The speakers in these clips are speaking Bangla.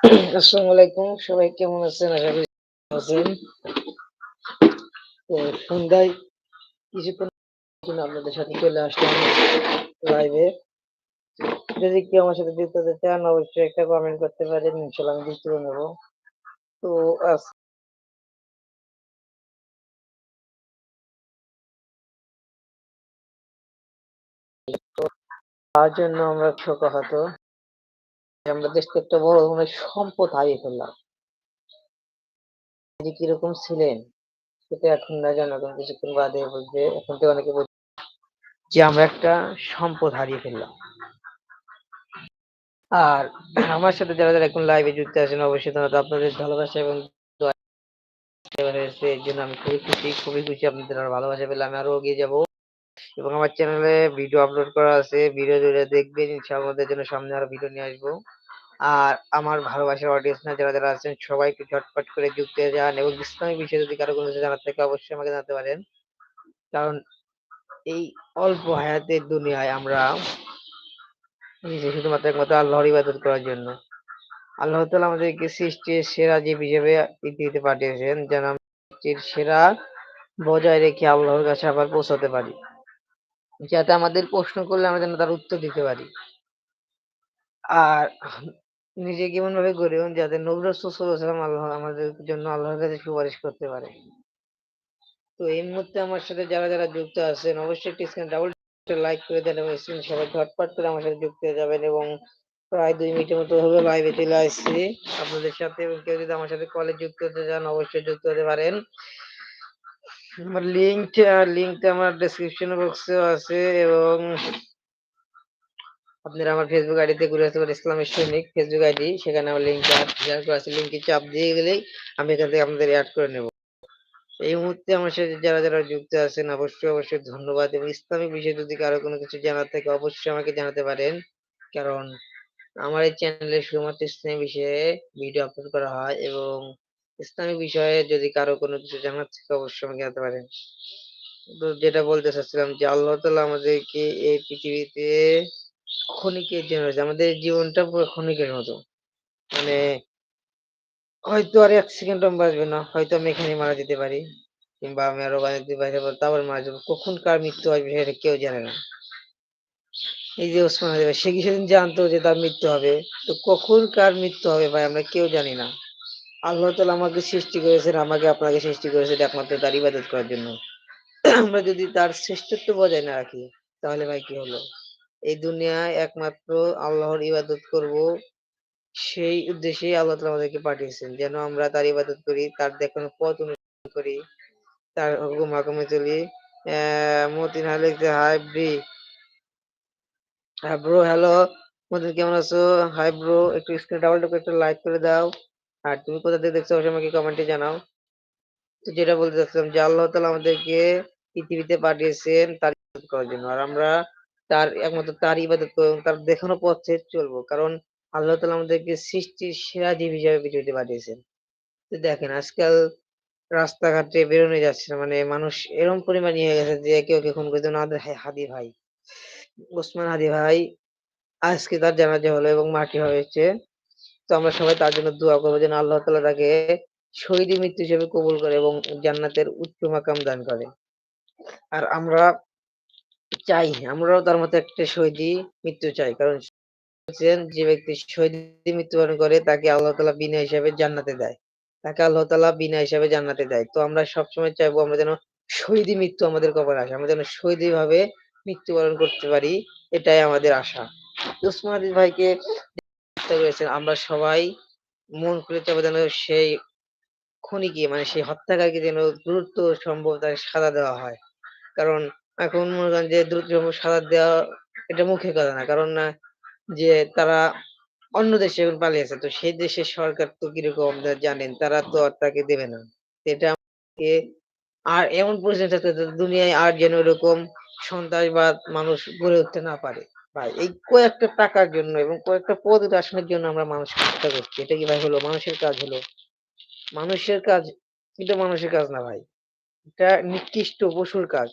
আসসালামু আলাইকুম সবাই কেমন আছেন? আশা করি আছেন। তো সন্ধ্যায় কিছুক্ষণ আপনাদের সাথে চলে আসলাম লাইভে যদি কেউ আমার সাথে যুক্ত হতে চান, অবশ্যই একটা কমেন্ট করতে পারেন ইনশাল্লাহ আমি যুক্ত নেব। তো আজ তার জন্য আমরা শোকাহত। আমরা দেশকে একটা বড় ধরনের সম্পদ হারিয়ে ফেললাম। যে কীরকম ছিলেন, সেটা এখন না জনগণ কিছুক্ষণ বাদে বুঝবে এখন তো অনেকে বলছে যে আমরা একটা সম্পদ হারিয়ে ফেললাম। আর আমার সাথে যারা যারা এখন লাইভে যুক্ত আছেন, অবশ্যই ধন্যবাদ আপনাদের ভালোবাসা এবং হয়েছে এর জন্য আমি খুবই খুশি খুবই খুশি আপনাদের ভালোবাসা পেলে আমি আরও এগিয়ে যাব। এবং আমার চ্যানেলে ভিডিও আপলোড করা আছে ভিডিও জুড়ে দেখবেন, ইনশাআল্লাহ জন্য সামনে আরও ভিডিও নিয়ে আসব। আর আমার ভালোবাসার অডিয়েন্স না, যারা যারা আছেন, সবাইকে ঝটপট করে যুক্ত হয়ে যান এবং ইসলামিক বিষয়ে যদি কারও কোনো জানার থাকে, অবশ্যই আমাকে জানাতে পারেন। কারণ এই অল্প হায়াতের দুনিয়ায় আমরা শুধুমাত্র একমাত্র আল্লাহর ইবাদত করার জন্য। আল্লাহ তালা আমাদেরকে সৃষ্টির সেরা জীব হিসেবে পৃথিবীতে পাঠিয়েছেন, যেন সৃষ্টির সেরা বজায় রেখে আল্লাহর কাছে আবার পৌঁছাতে পারি। যাতে আমাদের প্রশ্ন করলে আমরা যেন তার উত্তর দিতে পারি। আর নিজেকে এমন ভাবে গড়ে উঠুন যাতে নবী রাসূল সাল্লাল্লাহু আলাইহি ওয়াসাল্লাম আল্লাহ আমাদের জন্য আল্লাহর কাছে সুপারিশ করতে পারে। তো এই মুহূর্তে আমার সাথে যারা যারা যুক্ত আছেন, অবশ্যই একটি স্ক্রিন ডাবল লাইক করে দেন এবং স্ক্রিন সবাই ঝটপট করে আমার সাথে যুক্ত হয়ে যাবেন এবং প্রায় দুই মিনিটের মতো হলো লাইভে চলে আসছি আপনাদের সাথে এবং কেউ যদি আমার সাথে কলে যুক্ত হতে চান, অবশ্যই যুক্ত হতে পারেন। আমার লিঙ্কটা লিঙ্কটা আমার ডেসক্রিপশন বক্সেও আছে এবং আপনারা আমার ফেসবুক আইডিতে ঘুরে আসতে পারেন ইসলামের সৈনিক ফেসবুক আইডি সেখানে আমার লিঙ্কটা শেয়ার করা আছে লিঙ্কে চাপ দিয়ে গেলেই আমি এখান থেকে আপনাদের অ্যাড করে নেব। এই মুহূর্তে আমার সাথে যারা যারা যুক্ত আছেন, অবশ্যই অবশ্যই ধন্যবাদ এবং ইসলামিক বিষয়ে যদি কারও কোনো কিছু জানার থাকে, অবশ্যই আমাকে জানাতে পারেন। কারণ আমার এই চ্যানেলে শুধুমাত্র ইসলামী বিষয়ে ভিডিও আপলোড করা হয় এবং ইসলামিক বিষয়ে যদি কারও কোনো কিছু জানার থাকে, অবশ্যই আমাকে জানাতে পারেন। তো যেটা বলতে চাচ্ছিলাম যে, আল্লাহ তালা আমাদেরকে এই পৃথিবীতে ক্ষণিকের জন্য আমাদের জীবনটা পুরো ক্ষণিকের মতো। মানে হয়তো আর এক সেকেন্ড আমি বাঁচবে না। হয়তো আমি এখানে মারা যেতে পারি, কিংবা আমি আরও অনেক দূর বাইরে তারপর মারা যাব। কখন কার মৃত্যু আসবে সেটা কেউ জানে না। এই যে ওসমান সে কি সেদিন জানতো যে তার মৃত্যু হবে। তো কখন কার মৃত্যু হবে ভাই, আমরা কেউ জানি না। আল্লাহ তালা আমাকে সৃষ্টি করেছেন, আমাকে আপনাকে সৃষ্টি করেছেন একমাত্র তার ইবাদত করার জন্য। আমরা যদি তার শ্রেষ্ঠত্ব বজায় না রাখি, তাহলে ভাই কি হলো? এই দুনিয়ায় একমাত্র আল্লাহর ইবাদত করব, সেই উদ্দেশ্যেই আল্লাহ তাআলা আমাদেরকে পাঠিয়েছেন। যেন আমরা তার ইবাদত করি, তার দেখানো পথ অনুসরণ করি, তার হুকুম হাকুমে চলি মতিন লিখছে হাই ব্রি হ্যাঁ ব্রো হ্যালো। মতিন, কেমন আছো? হাই ব্রো একটু স্ক্রিনে ডাবল একটু লাইক করে দাও। আর তুমি কোথা থেকে দেখছ আমাকে কমেন্টে জানাও। তো যেটা বলতে চাচ্ছিলাম যে আল্লাহ তালা আমাদেরকে পৃথিবীতে পাঠিয়েছেন তার ইবাদত করার জন্য। আর আমরা তার একমাত্র তার ইবাদত করব তার দেখানো পথে চলবো। কারণ আল্লাহ তালা আমাদেরকে সৃষ্টির সেরা জীব হিসেবে পৃথিবীতে পাঠিয়েছেন। তো দেখেন, আজকাল রাস্তাঘাটে বেরোনো যাচ্ছে মানে মানুষ এরকম পরিমাণ হয়ে গেছে যে কেউ কে খুন করতে না হাদি ভাই। ওসমান হাদি ভাই আজকে তার জানাজা হলো এবং মাটি হয়েছে। তো আমরা সবাই তার জন্য দোয়া করব যেন আল্লাহ তালা তাকে শহীদ মৃত্যু হিসেবে কবুল করে এবং জান্নাতের উচ্চ মাকাম দান করে। আর আমরা চাই, আমরাও তার মতো একটা শহীদি মৃত্যু চাই, কারণ যে ব্যক্তি শহীদি মৃত্যুবরণ করে তাকে আল্লাহ তালা বিনা হিসাবে জান্নাতে দেয়। তাকে আল্লাহ তালা বিনা হিসাবে জান্নাতে দেয়। তো আমরা সবসময় চাইব আমরা যেন শহীদি মৃত্যু আমাদের কপালে আসে, আমরা যেন শহীদি ভাবে মৃত্যুবরণ করতে পারি, এটাই আমাদের আশা। উসমান ভাইকে হত্যা করেছেন আমরা সবাই মন খুলে চাইব যেন সেই খুনিকে মানে সেই হত্যাকারীকে যেন দ্রুত সম্ভব তাকে সাজা দেওয়া হয়। কারণ এখন মনে করেন যে দ্রুত সম্ভব সাজা দেওয়া এটা মুখের কথা না। কারণ না যে তারা অন্য দেশে এখন পালিয়েছে তো সেই দেশের সরকার তো কীরকম জানেন, তারা তো আর তাকে দেবে না। এটা আর এমন পরিস্থিতি দুনিয়ায় আর যেন এরকম সন্ত্রাসবাদ মানুষ গড়ে উঠতে না পারে ভাই এই কয়েকটা টাকার জন্য এবং কয়েকটা পদ আসনের জন্য আমরা মানুষকে হত্যা করছি। এটা কি ভাই হলো? মানুষের কাজ হলো। মানুষের কাজ কিন্তু মানুষের কাজ না ভাই। এটা নিকৃষ্ট পশুর কাজ।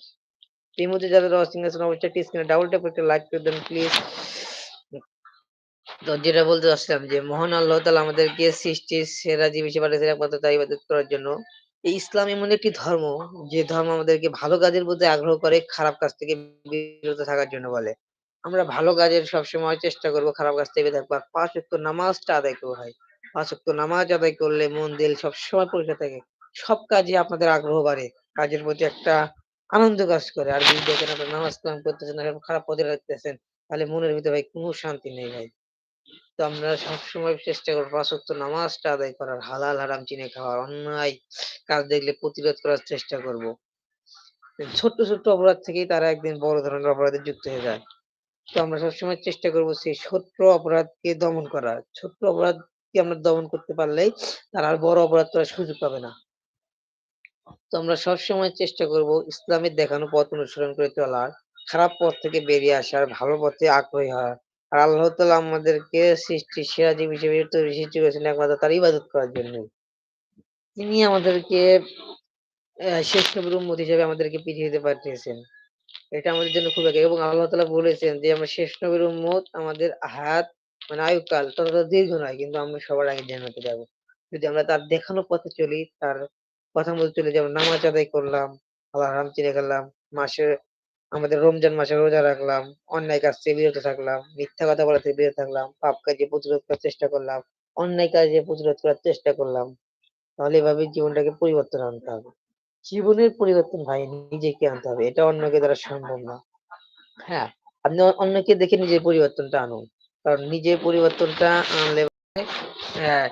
এই মধ্যে যাদের ওয়াচিং আছেন অবশ্যই একটি স্ক্রিনে ডাবল ট্যাপ করে লাইক করে দেন প্লিজ তো যেটা বলতে চাচ্ছিলাম যে মহান আল্লাহ তাআলা আমাদেরকে সৃষ্টির সেরা জীব হিসেবে পাঠিয়েছেন একমাত্র তার ইবাদত করার জন্য। এই ইসলাম এমন একটি ধর্ম যে ধর্ম আমাদেরকে ভালো কাজের প্রতি আগ্রহ করে খারাপ কাজ থেকে বিরত থাকার জন্য বলে। আমরা ভালো কাজের সবসময় চেষ্টা করব, খারাপ কাজ থেকে থাকব। আর ৫ ওয়াক্ত নামাজটা আদায় করব ভাই। পাঁচ ওয়াক্ত নামাজ আদায় করলে মন দিল সবসময় পরিষ্কার থাকে। সব কাজে আপনাদের আগ্রহ বাড়ে। কাজের প্রতি একটা আনন্দ কাজ করে। আর যদি দেখেন আপনার নামাজ কালাম করতেছেন খারাপ পথে লাগতেছেন, তাহলে মনের ভিতরে ভাই কোনো শান্তি নেই ভাই। তো আমরা সবসময় চেষ্টা করব ৫ ওয়াক্ত নামাজটা আদায় করার, হালাল হারাম চিনে খাওয়ার, অন্যায় কাজ দেখলে প্রতিরোধ করার চেষ্টা করব। ছোট্ট, ছোট্ট অপরাধ থেকেই তারা একদিন বড় ধরনের অপরাধে যুক্ত হয়ে যায়। তো আমরা সবসময় চেষ্টা করব সেই ছোট্ট অপরাধকে দমন করার। ছোট্ট অপরাধকে আমরা দমন করতে পারলেই তারা আর বড় অপরাধ করার সুযোগ পাবে না। তো আমরা সবসময় চেষ্টা করব ইসলামের দেখানো পথ অনুসরণ করে চলার, খারাপ পথ থেকে বেরিয়ে আসার, ভালো পথে আগ্রহী হওয়ার। আর আল্লাহ তালা আমাদেরকে সৃষ্টি সেরা জীব হিসেবে তৈরি সৃষ্টি করেছেন একমাত্র তার ইবাদত করার জন্য তিনি আমাদেরকে শেষ নবীর উম্মত হিসেবে আমাদেরকে পৃথিবীতে পাঠিয়েছেন। এটা আমাদের জন্য খুব আগে এবং আল্লাহ তালা বলেছেন যে আমরা শেষ নবীর উম্মত আমাদের হায়াত মানে আয়ুকাল ততটা দীর্ঘ নয় কিন্তু আমরা সবার আগে জান্নাতে যাব। যদি আমরা তার দেখানো পথে চলি, তার কথা মতো চলি যেমন নামাজ আদায় করলাম, হালাল হারাম চিনে খেলাম, মাসে আমাদের রমজান মাসে রোজা রাখলাম, অন্যায় কাজ থেকে বিরত থাকলাম, মিথ্যা কথা বলা থেকে বিরত থাকলাম, পাপ কাজে প্রতিরোধ করার চেষ্টা করলাম, অন্যায় কাজে প্রতিরোধ করার চেষ্টা করলাম। তাহলে এভাবে জীবনটাকে পরিবর্তন আনতে হবে। জীবনের পরিবর্তন ভাই নিজেকে আনতে হবে। এটা অন্যকে দ্বারা সম্ভব না। হ্যাঁ, আপনি অন্যকে দেখে নিজের পরিবর্তনটা আনুন। কারণ নিজের পরিবর্তনটা আনলে হ্যাঁ,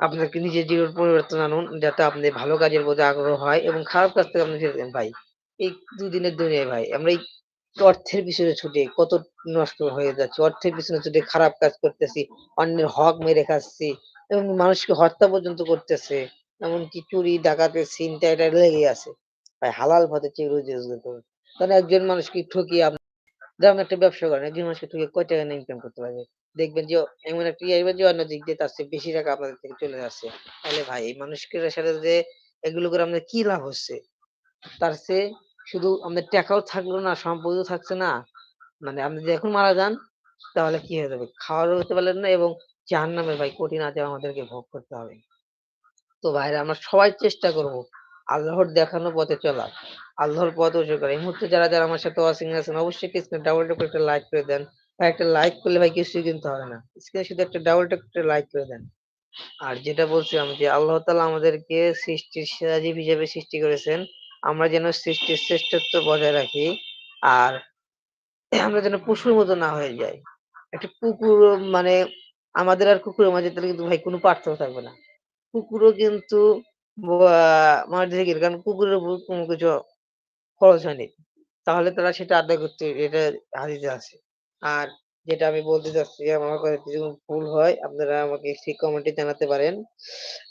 আপনাকে নিজের জীবন পরিবর্তন আনুন যাতে আপনি ভালো কাজের প্রতি আগ্রহ হয় এবং খারাপ কাজ থেকে আপনি ফিরে ভাই। এই দুদিনের দুনিয়ায় ভাই আমরা এই অর্থের পিছনে ছুটে কত নষ্ট হয়ে যাচ্ছে। অর্থের পিছনে ছুটে খারাপ কাজ করতেছি, অন্যের হক মেরে খাচ্ছি এবং মানুষকে হত্যা পর্যন্ত করতেছে। এমনকি চুরি, ডাকাতি, ছিনতাই এটা লেগেই আছে। ভাই হালাল পথে রুজি রোজগার করুন। কারণ একজন মানুষকে ঠকিয়ে আপনি যেমন একটা ব্যবসা করেন, একজন মানুষকে ঠকিয়ে কয় টাকা ইনকাম করতে পারবে? দেখবেন যে এমন একটা ইয়ে যে অন্য দিক দিয়ে তার চেয়ে বেশি টাকা আপনাদের থেকে চলে যাচ্ছে। তাহলে ভাই এই মানুষগুলোর সাথে যে এগুলো করে আপনার কি লাভ হচ্ছে? তার চেয়ে শুধু আমাদের টাকাও থাকল না, সম্পদও থাকছে না। মানে আপনি যদি এখন মারা যান তাহলে কি হয়ে যাবে? খাওয়ারও হতে পারলেন না এবং জাহান্নামের ভাই কঠিন আযাব আমাদেরকে ভোগ করতে হবে। তো ভাইরা আমরা সবাই চেষ্টা করব আল্লাহর দেখানো পথে চলার। আল্লাহর পথ অনুসরণ করা। এই মুহূর্তে যারা, যারা আমার সাথে ওয়াচিং আছেন অবশ্যই স্ক্রিনে ডাবল করে একটা লাইক করে দেন। ভাই একটা লাইক করলে ভাই কিছুই কিনতে হবে না। স্ক্রিনে শুধু একটা ডাবল ট্যাপ করে লাইক করে দেন। আর যেটা বলছিলাম যে আল্লাহ তাআলা আমাদেরকে সৃষ্টির সেরা জীব হিসেবে সৃষ্টি করেছেন। আমরা যেন সৃষ্টির শ্রেষ্ঠত্ব বজায় রাখি। আর আমরা যেন পশুর মতো না হয়ে যাই। একটা কুকুর মানে আমাদের আর কুকুরের মাঝে তাহলে কিন্তু ভাই কোনো পার্থক্য থাকবে না। কুকুরও কিন্তু দিকে গেলে কারণ কুকুরের উপর কোনো কিছু খরচ হয়নি। তাহলে তারা সেটা আদায় করতে, এটা হাদিসে আছে। আর যেটা আমি বলতে চাচ্ছি, আমার কথা কোনো ভুল হয়, আপনারা আমাকে ঠিক কমেন্টে জানাতে পারেন।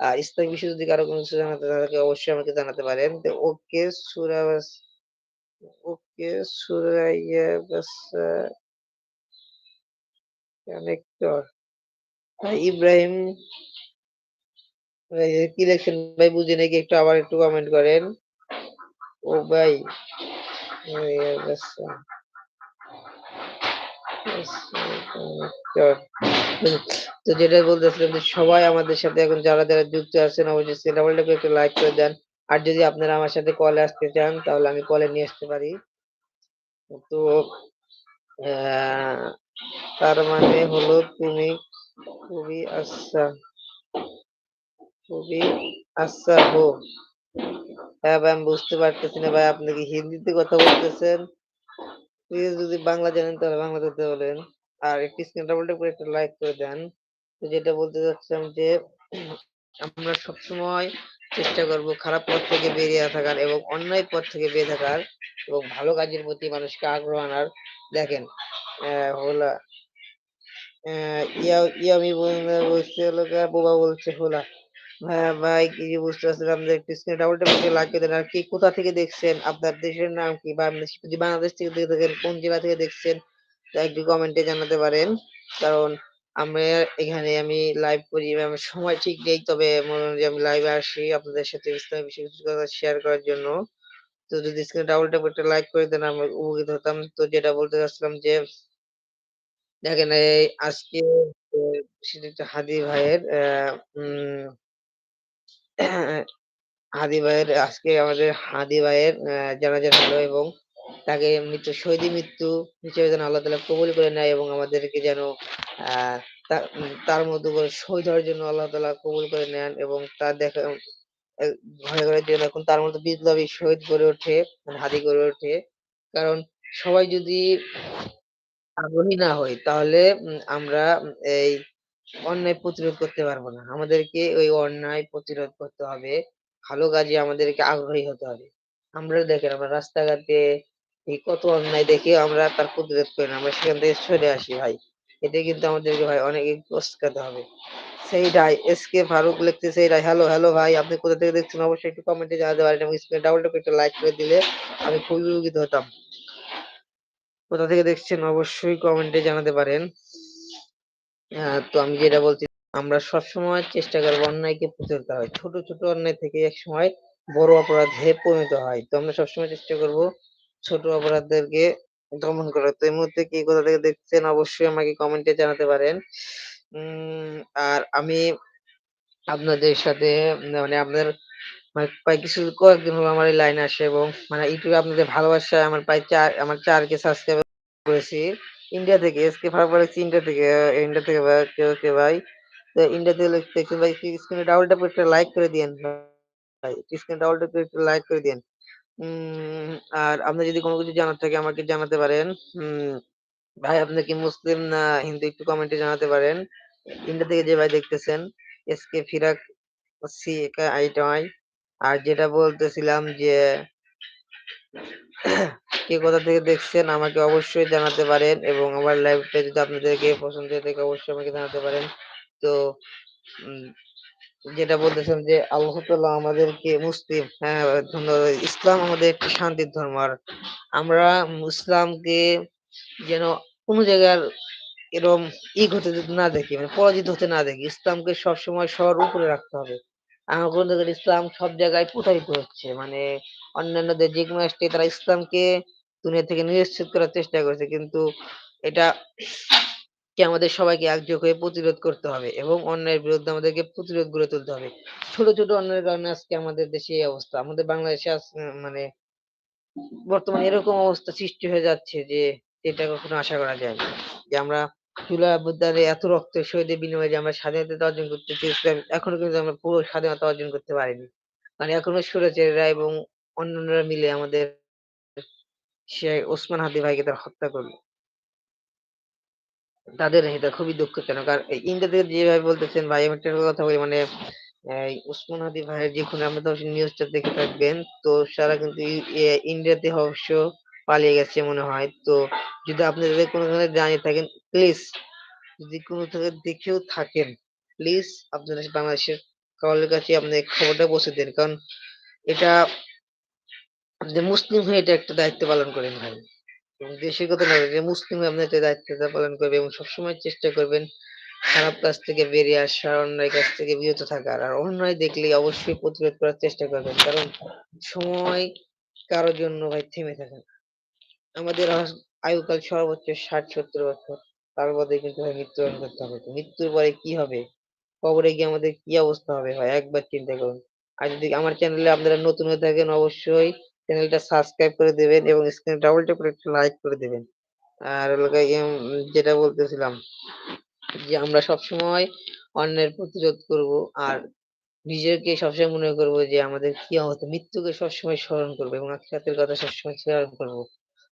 আর ইসলামিক বিষয়ে যদি কারও কোনো কিছু জানাতে থাকে অবশ্যই আমাকে জানাতে পারেন। তো ওকে সূরা বাস ওকে সূরা ইয়ে বাসা কানেক্টর ইব্রাহিম কি লিখছেন ভাই বুঝি নাকি একটু আবার একটু কমেন্ট করেন। ও ভাই বাসা তো যেটা বলতেছিলাম যে সবাই আমাদের সাথে এখন যারা, যারা যুক্ত আছেন অবশ্যই করে একটু লাইক করে দেন। আর যদি আপনারা আমার সাথে কলে আসতে চান তাহলে আমি কলে নিয়ে আসতে পারি। তো তার মানে হলো তুমি খুবই আচ্ছা খুবই আচ্ছা হো। হ্যাঁ ভাই আমি বুঝতে পারতেছি না ভাই আপনি কি হিন্দিতে কথা বলতেছেন? প্লিজ যদি বাংলা জানেন তাহলে বাংলাতে বলেন। আর একটু স্ক্রিনে ডাবল করে একটা লাইক করে দেন। তো যেটা বলতে চাচ্ছিলাম যে, আমরা সবসময় চেষ্টা করব খারাপ পথ থেকে বেরিয়ে থাকার এবং অন্যায় পথ থেকে বেরিয়ে থাকার এবং ভালো কাজের প্রতি মানুষকে আগ্রহ আনার। দেখেন হোলা ইয়া ইয়ামি বলছে বোবা বলছে হোলা। হ্যাঁ ভাই, কি বুঝতে যে একটু স্ক্রিনে ডাবল ট্যাপ লাইক দেন। আর কে, কোথা থেকে দেখছেন? আপনার দেশের নাম কি? বা যদি বাংলাদেশ থেকে দেখে থাকেন, কোন জেলা থেকে দেখছেন? তা একটু কমেন্টে জানাতে পারেন। কারণ আমরা এখানে আমি লাইভ করি আমার সময় ঠিক নেই। তবে মনে আমি লাইভে আসি আপনাদের সাথে ইসলামের বিষয়ে কিছু কথা শেয়ার করার জন্য। তো যদি স্ক্রিনে ডাবল ট্যাপ একটা লাইক করে দেন, আমি উপকৃত হতাম। তো যেটা বলতে চাচ্ছিলাম যে, দেখেন এই আজকে সেটা হাদী ভাইয়ের, আহ, উম হাদী ভাইয়ের আজকে আমাদের হাদী ভাইয়ের জানাজা হলো এবং তাকে মৃত্যু শহীদি মৃত্যু হিসেবে যেন আল্লাহ তাআলা কবুল করে নেয় এবং আমাদেরকে যেন তার মতো করে শহীদ হওয়ার জন্য আল্লাহ তাআলা কবুল করে নেন এবং তার দেখা ঘরে, ঘরে যেন এখন তার মতো বিপ্লবী শহীদ গড়ে ওঠে, হাদি হাদী গড়ে ওঠে। কারণ সবাই যদি আগ্রহী না হই তাহলে আমরা এই অন্যায় প্রতিরোধ করতে পারব না। আমাদেরকে ওই অন্যায় প্রতিরোধ করতে হবে। ভালো কাজে আমাদেরকে আগ্রহী হতে হবে। আমরা দেখেন আমরা রাস্তাঘাটে এই কত অন্যায় দেখে আমরা তার প্রতিরোধ করি না। আমরা সেখান থেকে সরে আসি ভাই। এটা কিন্তু আমাদেরকে ভাই অনেক পস্তাতে হবে। সেই সেইটাই এসকে ফারুক লিখতেছে এটাই হ্যালো, হ্যালো ভাই আপনি কোথা থেকে দেখছেন অবশ্যই একটু কমেন্টে জানাতে পারেন এবং স্ক্রিনে ডাবল ট্যাপ করে লাইক করে দিলে আমি খুবই উপকৃত হতাম। কোথা থেকে দেখছেন অবশ্যই কমেন্টে জানাতে পারেন। আ তো আমি যেটা বলছি আমরা সবসময় চেষ্টা করব অন্যায়কে প্রতিরোধ হয়। ছোট, ছোট অন্যায় থেকে একসময় বড় অপরাধে পরিণত হয়। তো আমরা সবসময় চেষ্টা করব ছোট অপরাধদেরকে দমন করার। তো এই মুহূর্তে কে কোথা থেকে দেখছেন অবশ্যই আমাকে কমেন্টে জানাতে পারেন। আর আমি আপনাদের সাথে মানে আপনার মানে প্রায় কিছু কয়েকদিন হলো আমার এই লাইনে আসে এবং মানে ইউটিউবে আপনাদের ভালোবাসায় আমার প্রায় চার আমার ৪ কে সাবস্ক্রাইবার করেছি। ইন্ডিয়া থেকে এসকে ফারুক বলেছি ইন্ডিয়া থেকে ইন্ডিয়া থেকে ভাই ওকে, ওকে ভাই। তো ইন্ডিয়া থেকে লিখতেছে ভাই স্ক্রিনে ডাবল ট্যাপ করে লাইক করে দিয়েন ভাই। স্ক্রিনে ডাবল ট্যাপ করে লাইক করে দিয়েন। আর আপনি যদি কোনো কিছু জানার থাকে আমাকে জানাতে পারেন। ভাই আপনি কি মুসলিম না হিন্দু একটু কমেন্টে জানাতে পারেন। ইন্ডিয়া থেকে যে ভাই দেখতেছেন এসকে ফিরাক সি কা আই আর যেটা বলতেছিলাম যে কে কোথা থেকে দেখছেন আমাকে অবশ্যই জানাতে পারেন এবং আমার লাইভটা যদি আপনাদেরকে পছন্দ হয়ে থাকে অবশ্যই আমাকে জানাতে পারেন। তো যেটা বলতেছিলাম যে আল্লাহ আমাদেরকে মুসলিম হ্যাঁ, ধন্যবাদ। ইসলাম আমাদের একটি শান্তির ধর্ম। আর আমরা ইসলামকে যেন কোনো জায়গার এরকম ইক হতে না দেখি, মানে পরাজিত হতে না দেখি। ইসলামকে সবসময় সবার উপরে রাখতে হবে। আমার গ্রন্থ ইসলাম সব জায়গায় প্রতারিত হচ্ছে। মানে অন্যান্যদের যেকোনো আসছে তারা ইসলামকে দুনিয়া থেকে নিরস্ত করার চেষ্টা করছে। কিন্তু এটা কে আমাদের সবাইকে একযোগ হয়ে প্রতিরোধ করতে হবে এবং অন্যায়ের বিরুদ্ধে আমাদেরকে প্রতিরোধ গড়ে তুলতে হবে। ছোট, ছোট অন্যায়ের কারণে আজকে আমাদের দেশে এই অবস্থা। আমাদের বাংলাদেশে মানে বর্তমানে এরকম অবস্থা সৃষ্টি হয়ে যাচ্ছে যে এটা কখনো আশা করা যায়নি। যে আমরা জুলাই অভ্যুত্থানে এত রক্ত শহীদের বিনিময়ে যে আমরা স্বাধীনতা অর্জন করতে চেয়েছিলাম, এখনও কিন্তু আমরা পুরো স্বাধীনতা অর্জন করতে পারিনি। মানে এখনও স্বৈরাচারীরা এবং অন্যান্যরা মিলে আমাদের সে ওসমান হাদি ভাইকে তারা হত্যা করল। তাদের এটা খুবই দুঃখজনক। আর এই ইন্ডিয়া থেকে যেভাবে বলতেছেন ভাই আমি একটা কথা বলি মানে এই ওসমান হাদি ভাইয়ের যে খুনে আপনি তো নিউজটা দেখে থাকবেন। তো সারা কিন্তু ইন্ডিয়াতে অবশ্য পালিয়ে গেছে মনে হয়। তো যদি আপনি যদি কোনো ধরনের জানিয়ে থাকেন প্লিজ যদি কোনো থেকে দেখেও থাকেন, প্লিজ আপনারা বাংলাদেশের কাউয়ালের কাছে আপনি খবরটা পৌঁছে দেন। কারণ এটা আপনি মুসলিম হয়ে এটা একটা দায়িত্ব পালন করেন ভাই। এবং দেশের কথা না ভেবে মুসলিম আপনি একটা দায়িত্বটা পালন করবেন এবং সবসময় চেষ্টা করবেন খারাপ কাজ থেকে বেরিয়ে আসার, অন্যায় কাজ থেকে বিরত থাকার। আর অন্যায় দেখলেই অবশ্যই প্রতিরোধ করার চেষ্টা করবেন। কারণ সময় কারোর জন্য ভাই থেমে থাকে না। আমাদের আয়ুকাল সর্বোচ্চ ৬০-৭০ বছর। তার মধ্যে কিন্তু মৃত্যুবরণ করতে হবে। মৃত্যুর পরে কি হবে? কবরে গিয়ে আমাদের কি অবস্থা হবে ভাই একবার চিন্তা করুন। আর যদি আমার চ্যানেলে আপনারা নতুন হয়ে থাকেন অবশ্যই চ্যানেলটা সাবস্ক্রাইব করে দিবেন এবং স্ক্রিনে ডাবল ট্যাপ করে একটু লাইক করে দিবেন। আর গিয়ে যেটা বলতেছিলাম যে আমরা সবসময় অন্যায়ের প্রতিরোধ করব। আর নিজেকে সবসময় মনে করব যে আমাদের কি হতো মৃত্যুকে সবসময় স্মরণ করব এবং আখিরাতের কথা সবসময় স্মরণ করব।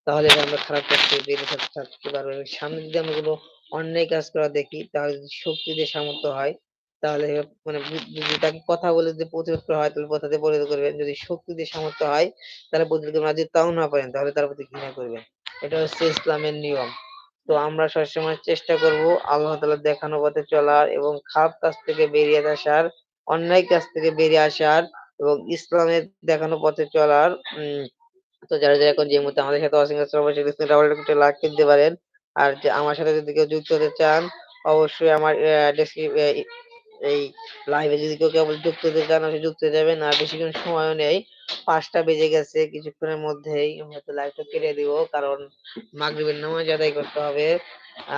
তাহলে আমরা খারাপ কাজ থেকে থাকতে পারব সামনে যদি আমরা কোনো অন্যায় কাজ করা দেখি, তাহলে শক্তি দিয়ে সামর্থ্য হয় তাহলে মানে তাকে কথা বলে যদি প্রতিরোধ করা হয় তাহলে দিয়ে প্রতিরোধ করবেন। যদি শক্তি দিয়ে সামর্থ্য হয় তাহলে প্রতিরোধ করবেন। যদি তাও না পারেন তাহলে তার প্রতি ঘৃণা করবেন। এটা হচ্ছে ইসলামের নিয়ম। তো আমরা সবসময় চেষ্টা করব আল্লাহ তাআলার দেখানো পথে চলার এবং খারাপ কাজ থেকে বেরিয়ে আসার, অন্যায় কাজ থেকে বেরিয়ে আসার এবং ইসলামের দেখানো পথে চলার। উম তো যারা, যারা এখন যে মুহূর্তে আমাদের সাথে করে লাইক দিতে পারেন। আর আমার সাথে যদি কেউ যুক্ত হতে চান অবশ্যই আমার এই লাইভে যদি কেউ কেবল যুক্ত হতে চান অবশ্যই যুক্ত হয়ে যাবেন আর বেশিক্ষণ সময়ও নেই। পাঁচটা বেজে গেছে, কিছুক্ষণের মধ্যেই হয়তো লাইভটা কেটে দিব, কারণ মাগরিবের নামাজ আদায় করতে হবে।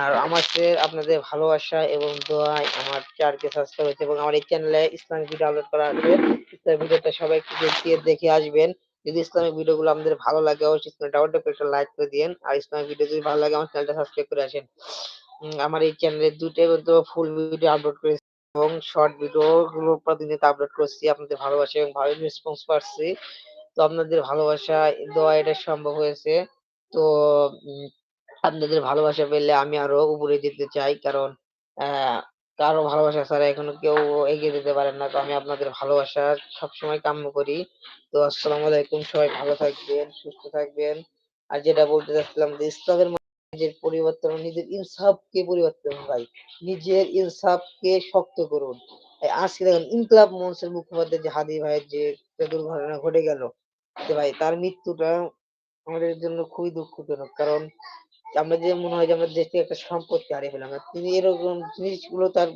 আর আমার চেয়ে আপনাদের ভালোবাসা এবং দোয়ায় আমার চার কে সাবস্ক্রাইব হয়েছে এবং আমার এই চ্যানেলে ইসলামিক ভিডিও আপলোড করা আছে। ইসলামিক ভিডিওটা সবাই একটু দেখে দেখে আসবেন। যদি ইসলামিক ভিডিওগুলো আপনাদের ভালো লাগে, অবশ্যই ডাউন ট্যাপ একটা লাইক করে দিন আর ইসলামিক ভিডিও যদি ভালো লাগে, আমার চ্যানেলটা সাবস্ক্রাইব করে আসেন। আমার এই চ্যানেলে দুটো ফুল ভিডিও আপলোড করেছি। এবং শর্ট ভিডিও গুলো প্রতিনিয়ত আপলোড করছি। আপনাদের ভালোবাসা এবং ভালো রেসপন্স পাচ্ছি। তো আপনাদের ভালোবাসা, দোয়া এটা সম্ভব হয়েছে। তো আপনাদের ভালোবাসা পেলে আমি আরও উপরে যেতে চাই। কারণ কারও ভালোবাসা ছাড়া এখনও কেউ এগিয়ে যেতে পারেন না। তো আমি আপনাদের ভালোবাসা সবসময় কাম্য করি। তো আসসালামু আলাইকুম। সবাই ভালো থাকবেন, সুস্থ থাকবেন। আর যেটা বলতে চাচ্ছিলাম যে ইসলামের নিজের পরিবর্তন, নিজের ইনসাফকে পরিবর্তন ভাই। নিজের ইনসাফকে শক্ত করুন। আজকে দেখেন, ইনকলাব মঞ্চের মুখপাত্র যে হাদি ভাইয়ের যে দুর্ঘটনা ঘটে গেল ভাই তার মৃত্যুটা আমাদের জন্য খুবই দুঃখজনক। কারণ আমরা যে মনে হয় যে আমরা দেশ থেকে একটা সম্পত্তি হারিয়ে ফেলাম তিনি এরকম জিনিসগুলো তার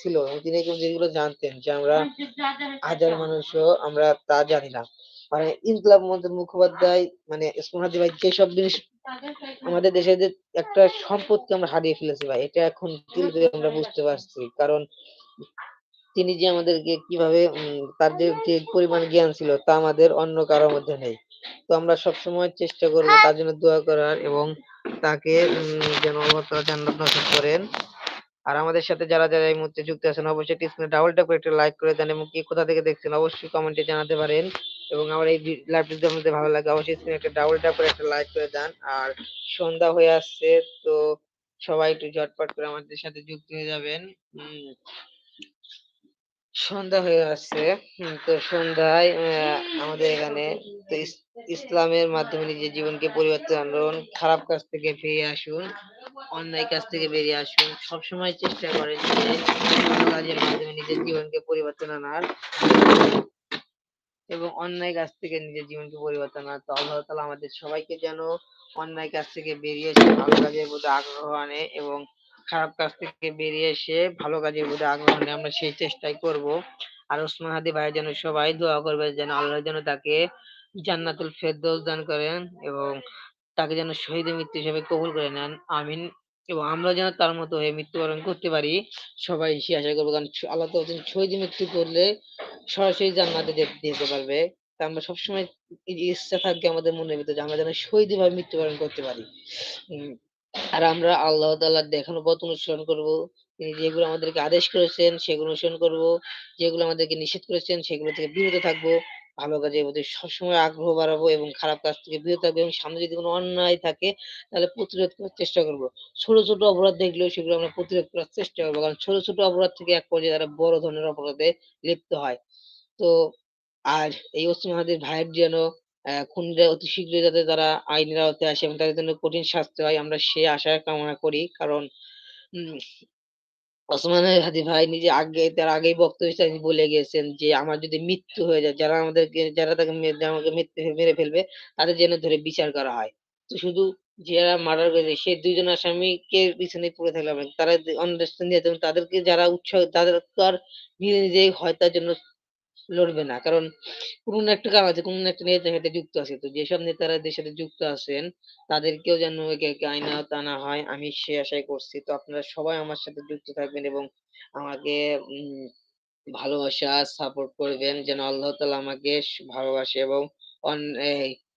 ছিল তিনি এরকম জিনিসগুলো জানতেন যে আমরা হাজার মানুষও আমরা তা জানি না। মানে ইনকলাব মঞ্চের মুখোপাধ্যায় মানে ভাই যেসব জিনিস আমাদের দেশে যে একটা সম্পদকে আমরা হারিয়ে ফেলেছি ভাই এটা এখন আমরা বুঝতে পারছি। কারণ তিনি যে আমাদেরকে কীভাবে তার যে, পরিমাণ জ্ঞান ছিল তা আমাদের অন্য কারোর মধ্যে নেই। তো আমরা সবসময় চেষ্টা করব তার জন্য দোয়া করার এবং তাকে উম, যেন জান্নাত নসিব করেন। আর আমাদের সাথে যারা যারা এই মুহূর্তে যুক্ত আছেন অবশ্যই ডাবল ট্যাপ করে একটা লাইক করে দেন এবং কি কোথা থেকে দেখছেন অবশ্যই কমেন্টে জানাতে পারেন। এবং আমার এই লাইভটি যদি আপনাদের ভালো লাগে। অবশ্যই স্ক্রিনে একটা ডাবল ট্যাপ করে একটা লাইক করে দেন। আর সন্ধ্যা হয়ে আসছে, তো সবাই একটু ঝটপট করে আমাদের সাথে যুক্ত হয়ে যাবেন। সন্ধ্যা হয়ে আসছে। তো সন্ধ্যায় আমাদের এখানে তো ইস- ইসলামের মাধ্যমে নিজের জীবনকে পরিবর্তন আনুন খারাপ কাজ থেকে ফিরে আসুন, অন্যায় কাজ থেকে বেরিয়ে আসুন। সবসময় চেষ্টা করেন যে কাজের মাধ্যমে নিজের জীবনকে পরিবর্তন আনার। এবং অন্যায় কাজ থেকে নিজের জীবনকে পরিবর্তন আনার তো আল্লাহ তাআলা আমাদের সবাইকে যেন অন্যায় কাজ থেকে বেরিয়ে এসে ভালো কাজের প্রতি আগ্রহ আনে এবং খারাপ কাজ থেকে বেরিয়ে এসে ভালো কাজের প্রতি আগ্রহ আনে। আমরা সেই চেষ্টাই করব। আর ওসমান হাদি ভাই যেন সবাই দোয়া করবে যেন আল্লাহ যেন তাকে জান্নাতুল ফেরদৌস দান করেন এবং তাকে যেন শহীদের মৃত্যু হিসেবে কবুল করে নেন। আমিন। এবং আমরা যেন তার মতো হয়ে মৃত্যুবরণ করতে পারি, সবাই সে আশা করব। কারণ আল্লাহ তো শহীদ মৃত্যু করলে সরাসরি জান্নাতে যেতে পারবে। তা আমরা সবসময় ইচ্ছা থাকবে আমাদের মনের ভিতরে আমরা যেন শহীদ ভাবে মৃত্যুবরণ করতে পারি। আর আমরা আল্লাহ তাআলার দেখানো পথ অনুসরণ করব। তিনি যেগুলো আমাদেরকে আদেশ করেছেন, সেগুলো অনুসরণ করব। যেগুলো আমাদেরকে নিষেধ করেছেন, সেগুলো থেকে বিরত থাকব। ভালো কাজের প্রতি সবসময় আগ্রহ বাড়াবো এবং খারাপ কাজ থেকে বিরত থাকব এবং সামনে যদি কোনো অন্যায় থাকে, তাহলে প্রতিরোধ করার চেষ্টা করব। ছোট ছোট অপরাধ দেখলেও সেগুলো আমরা প্রতিরোধ করার চেষ্টা করব। কারণ ছোট ছোট অপরাধ থেকে এক পর্যায়ে তারা বড় ধরনের অপরাধে লিপ্ত হয়। তো আর এই ওসমান হাদির ভাইয়ের যেন খুনিরা অতি শীঘ্রই যাতে তারা আইনের আওতায় আসে এবং তাদের জন্য কঠিন শাস্তি হয়, আমরা সে আশা কামনা করি। কারণ ওসমান হাদি ভাই নিজে আগে, তার আগেই বক্তব্য তিনি বলে গেছেন যে আমার যদি মৃত্যু হয়ে যায়, যারা আমাদেরকে, যারা তাকে আমাকে মৃত্যু মেরে ফেলবে, তাদের যেন ধরে বিচার করা হয়। তো শুধু যারা মার্ডার করেছে সে দুইজন আসামিকে পিছনে পড়ে থাকলে তারা অন্যদের দিয়ে তাদেরকে যারা উৎসাহ, তাদের তো আর নিজে নিজেই হয়তার জন্য লড়বে না। কারণ কোনো একটা কারণ আছে, কোনো একটা নেতার সাথে যুক্ত আছে। তো যেসব নেতারা এদের সাথে যুক্ত আছেন তাদেরকেও যেন আওতায় আনা হয় আমি সে আশাই করছি। তো আপনারা সবাই আমার সাথে যুক্ত থাকবেন এবং আমাকে ভালোবাসা সাপোর্ট করবেন যেন আল্লাহ তাআলা আমাকে ভালোবাসে এবং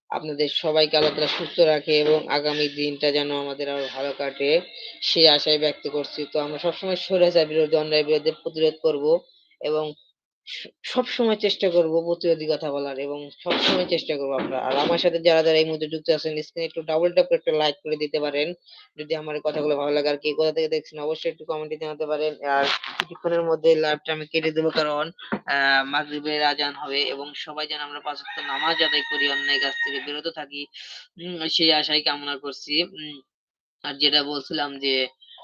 আপনাদের সবাইকে আল্লাহ তাআলা সুস্থ রাখে এবং আগামী দিনটা যেন আমাদের আরও ভালো কাটে সেই আশাই ব্যক্ত করছি। তো আমরা সবসময় স্বৈরাচার বিরোধী অন্যায়ের বিরুদ্ধে প্রতিরোধ করব এবং স সবসময় চেষ্টা করব প্রতিরোধী কথা বলার এবং সবসময় চেষ্টা করব আমরা। আর আমার সাথে যারা, যারা এই মুহূর্তে যুক্ত আছেন স্ক্রিনে একটু ডাবল ট্যাপ করে একটা লাইক করে দিতে পারেন। যদি আমার কথাগুলো ভালো লাগে আর কে কোথা থেকে দেখছেন অবশ্যই একটু কমেন্টে জানাতে পারেন। আর কিছুক্ষণের মধ্যে লাইভটা আমি কেটে দেব কারণ মাগরিবের আজান হবে এবং সবাই যেন আমরা পাঁচ নামাজ আদায় করি, অন্যায় কাজ থেকে বিরত থাকি। সেই আশাই কামনা করছি। আর যেটা বলছিলাম যে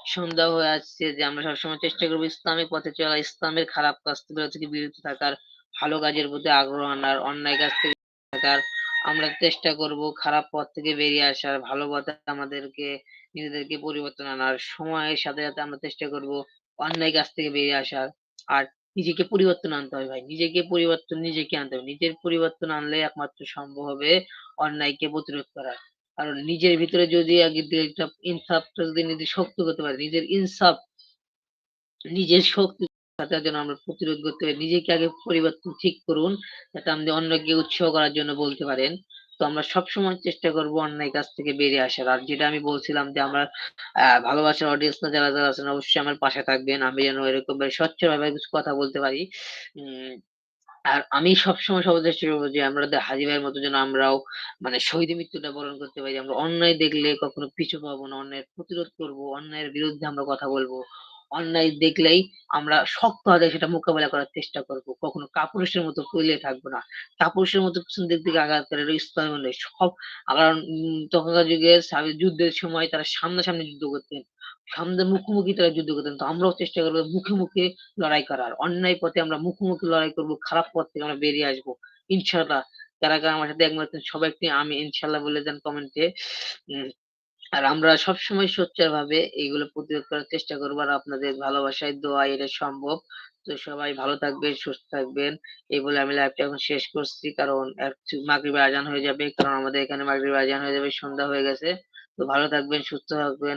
সন্ধ্যা হয়ে আসছে যে আমরা সবসময় চেষ্টা করব ইসলামিক পথে চলা, ইসলামের খারাপ কাজগুলো থেকে বিরত থাকার, ভালো কাজের প্রতি আগ্রহ আনার, অন্যায় কাজ থেকে থাকার। আমরা চেষ্টা করব খারাপ পথ থেকে বেরিয়ে আসার, ভালো পথে আমাদেরকে নিজেদেরকে পরিবর্তন আনার। সময়ের সাথে, সাথে আমরা চেষ্টা করব অন্যায় কাজ থেকে বেরিয়ে আসার। আর নিজেকে পরিবর্তন আনতে হবে ভাই। নিজেকে পরিবর্তন নিজেকে আনতে হবে। নিজের পরিবর্তন আনলে একমাত্র সম্ভব হবে অন্যায়কে প্রতিরোধ করা। কারণ নিজের ভিতরে যদি আগে একটা ইনসাফটা যদি নিজে শক্ত করতে পারি, নিজের ইনসাফ নিজের শক্তি আমরা প্রতিরোধ করতে পারি। নিজেকে আগে পরিবর্তন ঠিক করুন, যাতে আপনি অন্যকে উৎসাহ করার জন্য বলতে পারেন। তো আমরা সবসময় চেষ্টা করব অন্যায় কাছ থেকে বেরিয়ে আসার। আর যেটা আমি বলছিলাম যে আমরা ভালোবাসার অডিয়েন্সরা যারা, যারা আছেন অবশ্যই আমার পাশে থাকবেন। আমি যেন এরকম ভাবে স্বচ্ছভাবে কিছু কথা বলতে পারি। আর আমি সবসময় সবার চেষ্টা করব যে আমাদের হাজী ভাইয়ের মতো যেন আমরাও মানে শহীদ মৃত্যুটা বরণ করতে পারি। আমরা অন্যায় দেখলে কখনো পিছু পাবো না। অন্যায়ের প্রতিরোধ করব। অন্যায়ের বিরুদ্ধে আমরা কথা বলব অন্যায় দেখলেই আমরা শক্ত হাতে সেটা মোকাবেলা করার চেষ্টা করব। কখনো কাপুরুষের মতো ফইলে থাকব না। কাপুরুষের মতো পিছন দিক থেকে আঘাত করে ইসলামে। সব কারণ তখনকার যুগে যুদ্ধের সময় তারা সামনাসামনি যুদ্ধ করতেন। সামনে মুখোমুখি তারা যুদ্ধ করতেন। তো আমরাও চেষ্টা করব মুখে, মুখে লড়াই করার। অন্যায় পথে আমরা মুখোমুখি লড়াই করব। খারাপ পথ থেকে আমরা বেরিয়ে আসব। ইনশাআল্লাহ। কারা, কারা আমার সাথে একমত সবাইকে আমি ইনশাল্লাহ বলে দেন কমেন্টে। আর আমরা সবসময় সোচ্চারভাবে এইগুলো প্রতিরোধ করার চেষ্টা করব। আর আপনাদের ভালোবাসায় দোয়া এটা সম্ভব। তো সবাই ভালো থাকবেন, সুস্থ থাকবেন। এই বলে আমি লাইভটা এখন শেষ করছি। কারণ মাগরিবের আজান হয়ে যাবে। কারণ আমাদের এখানে মাগরিবের আজান হয়ে যাবে। সন্ধ্যা হয়ে গেছে। তো ভালো থাকবেন, সুস্থ থাকবেন।